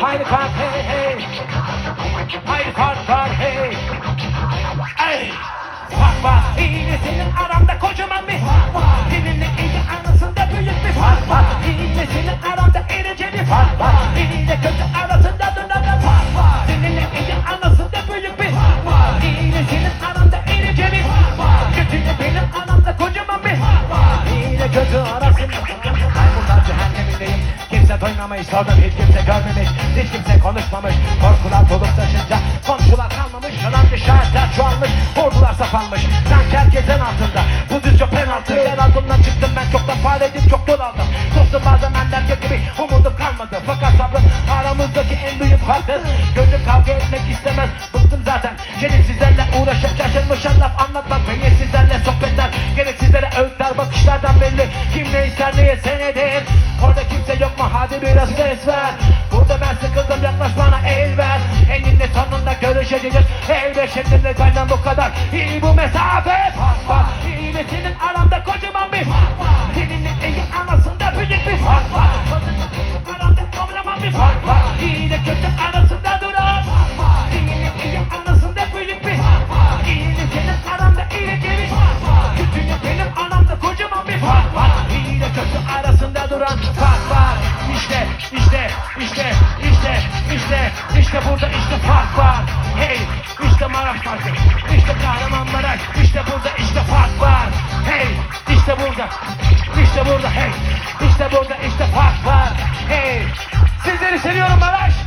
Haydi kalk hey hey. Haydi kalk kalk hey. Ey. Fark var. İyi senin aranda kocaman bir. Seninle iyi arasında Kimse duymamış sordum hiç kimse görmemiş. Hiç kimse konuşmamış. Korkular dolup taşınca komşular kalmamış. Yalancı şahitler çoğalmış. Ordular sapalmış. Sanki herkesin altında. Bu düzce penaltı. Yer altından çıktım ben çoktan faredim çok yol aldım. Dostum bazen benden gibi umudum kalmadı. Fakat sabrım aramızdaki en büyük farktır. Gönlüm kavga etmek istemez. Bıktım zaten. Şerefsizlerle uğraşıp şaşırmışım bakışlardan belli. Kim ne ister neye senedir. Orada kimse yok mu hadi biraz ses ver. Burada ben sıkıldım yaklaş bana el ver. Eninde sonunda görüşeceğiz. Elbet şimdilik benden bu kadar. İyi bu mesafe. Fark var. İyi aranda kocaman İşte, işte, işte, işte, işte, burada işte fark var. Hey, işte Maraş Parkı, işte Kahramanmaraş, işte burada işte fark var. Hey, işte burada, işte burada, hey, işte burada işte fark var. Hey, sizleri seviyorum Maraş.